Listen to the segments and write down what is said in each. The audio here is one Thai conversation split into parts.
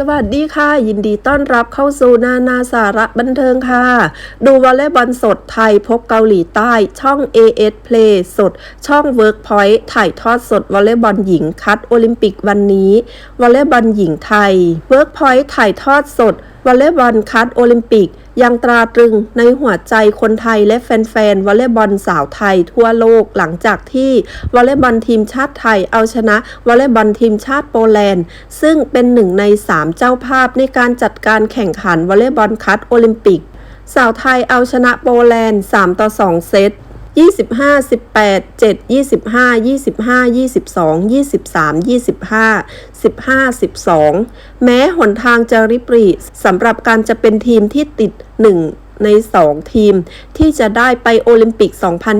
สวัสดีค่ะ ยินดีต้อนรับเข้าสู่นานาสาระบันเทิงค่ะ ดูวอลเลย์บอลสดไทยพบเกาหลีใต้ ช่อง AS Play สด ช่อง Workpoint ถ่ายทอดสดวอลเลย์บอลหญิงคัดโอลิมปิกวันนี้วอลเลย์บอลหญิงไทย Workpoint ถ่ายทอดสด วอลเลย์บอลคัดโอลิมปิก ยังตราตรึงในหัวใจคนไทยและแฟนๆวอลเลย์บอลสาวไทยทั่วโลกหลังจากที่วอลเลย์บอลทีมชาติไทยเอาชนะวอลเลย์บอลทีมชาติโปแลนด์ ซึ่งเป็นหนึ่งใน 3 เจ้าภาพในการจัดการแข่งขันวอลเลย์บอลคัดโอลิมปิก สาวไทยเอาชนะโปแลนด์ 3 ต่อ 2 เซต 25 18 7 25 25 22 23 25 15 12 แม้หนทางจะริบรีสำหรับการจะเป็นทีมที่ติด 1 ใน 2 ทีม ที่จะได้ไปโอลิมปิก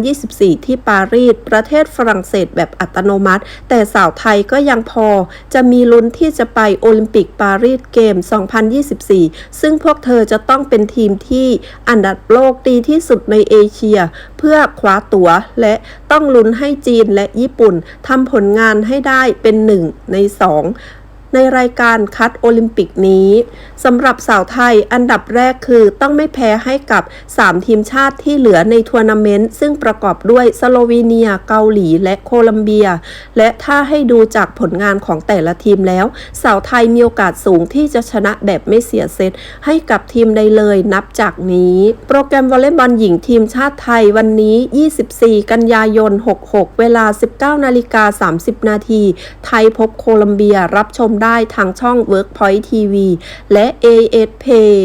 2024 ที่ปารีส ประเทศฝรั่งเศสแบบอัตโนมัติ แต่สาวไทยก็ยังพอ จะมีลุ้นที่จะไปโอลิมปิกปารีสเกม 2024 ซึ่งพวกเธอจะต้องเป็นทีมที่อันดับโลกดีที่สุดในเอเชีย เพื่อคว้าตั๋วและต้องลุ้นให้จีนและญี่ปุ่นทำผลงานให้ได้เป็นหนึ่งในสอง ในรายการคัดโอลิมปิกนี้สำหรับสาวไทยอันดับแรกคือต้องไม่แพ้ให้กับ 3 ทีมชาติที่เหลือในทัวร์นาเมนต์ ซึ่งประกอบด้วยสโลวีเนีย เกาหลีและโคลัมเบีย และถ้าให้ดูจากผลงานของแต่ละทีมแล้ว สาวไทยมีโอกาสสูงที่จะชนะแบบไม่เสียเซตให้กับทีมใดเลยนับจากนี้ โปรแกรมวอลเลย์บอลหญิงทีมชาติไทยวันนี้ 24 กันยายน 66 เวลา 19นาฬิกา30 นาทีไทยพบโคลัมเบียรับชมได้ทางช่อง Workpoint TV และ AS Pay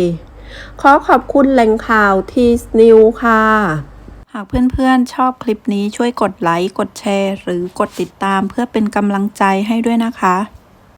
ขอขอบคุณแหล่งข่าวทีสนิวค่ะ หากเพื่อนๆชอบคลิปนี้ช่วยกดไลค์ กดแชร์ หรือกดติดตามเพื่อเป็นกำลังใจให้ด้วยนะคะ